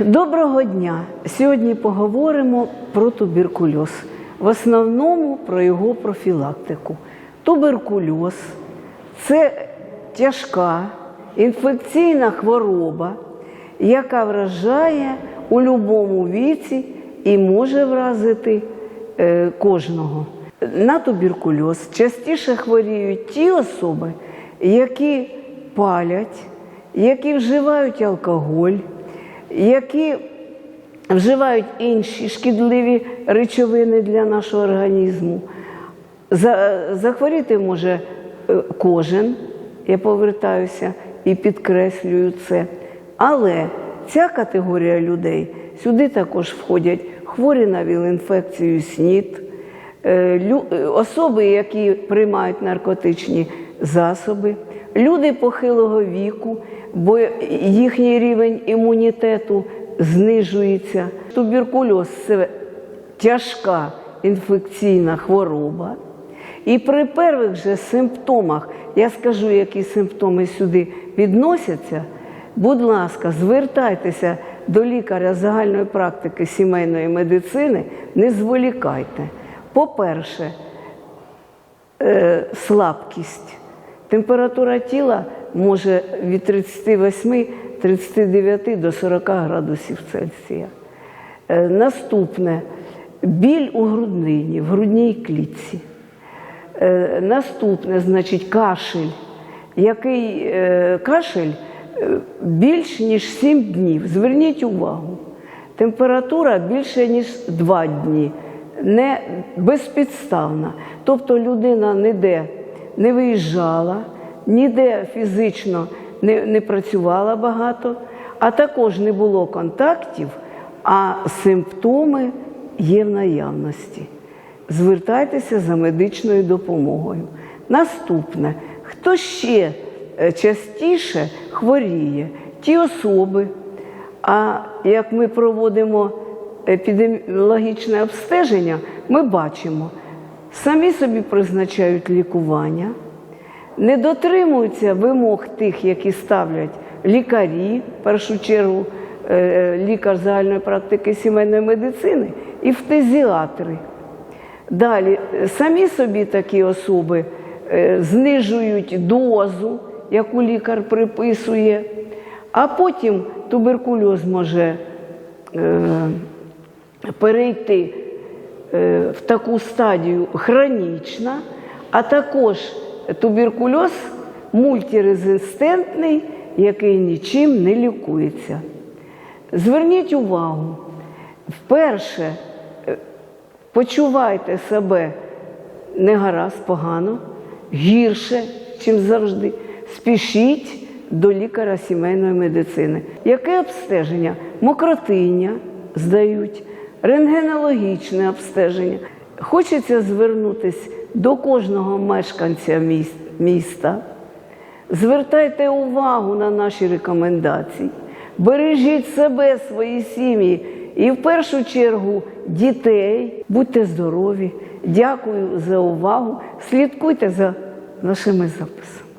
Доброго дня! Сьогодні поговоримо про туберкульоз. В основному про його профілактику. Туберкульоз це тяжка інфекційна хвороба, яка вражає у будь-якому віці і може вразити е, кожного. На туберкульоз частіше хворіють ті особи, які палять, які вживають алкоголь, які вживають інші шкідливі речовини для нашого організму. Захворіти може е, кожен, я повертаюся і підкреслюю це. Але ця категорія людей сюди також входять хворі на віл-інфекцію СНІД, е, е, особи, які приймають наркотичні засоби, люди похилого віку, бо їхній рівень імунітету знижується. Туберкульоз це тяжка інфекційна хвороба. І при перших же симптомах, я скажу, які симптоми сюди відносяться, будь ласка, звертайтеся до лікаря загальної практики сімейної медицини, не зволікайте. По-перше, е, слабкість. Температура тіла може від 38-39 до 40 градусів Цельсія. Е, Наступне біль у груднині, в грудній клітці. Е, Наступне, значить, кашель. Який е, кашель більш ніж 7 днів. Зверніть увагу. Температура більше, ніж 2 дні. Не безпідставна. Тобто людина ніде не виїжджала, ніде фізично не, не працювала багато, а також не було контактів, а симптоми є в наявності. Звертайтеся за медичною допомогою. Наступне, хто ще е, частіше хворіє, ті особи, а як ми проводимо епідеміологічне обстеження, ми бачимо, самі собі призначають лікування, не дотримуються вимог тих, які ставлять лікарі, в першу чергу е, лікар загальної практики сімейної медицини і фтезіатри. Далі, самі собі такі особи е, знижують дозу, яку лікар приписує, а потім туберкульоз може е, перейти в таку стадію хронічна, а також туберкульоз мультирезистентний, який нічим не лікується. Зверніть увагу, вперше е, почувайте себе не гаразд, погано, гірше, чим завжди. Спішіть до лікаря сімейної медицини. Яке обстеження? Мокротиння здають, рентгенологічне обстеження. Хочеться звернутися до кожного мешканця міста. Звертайте увагу на наші рекомендації, бережіть себе, свої сім'ї і в першу чергу дітей. Будьте здорові. Дякую за увагу. Слідкуйте за нашими записами.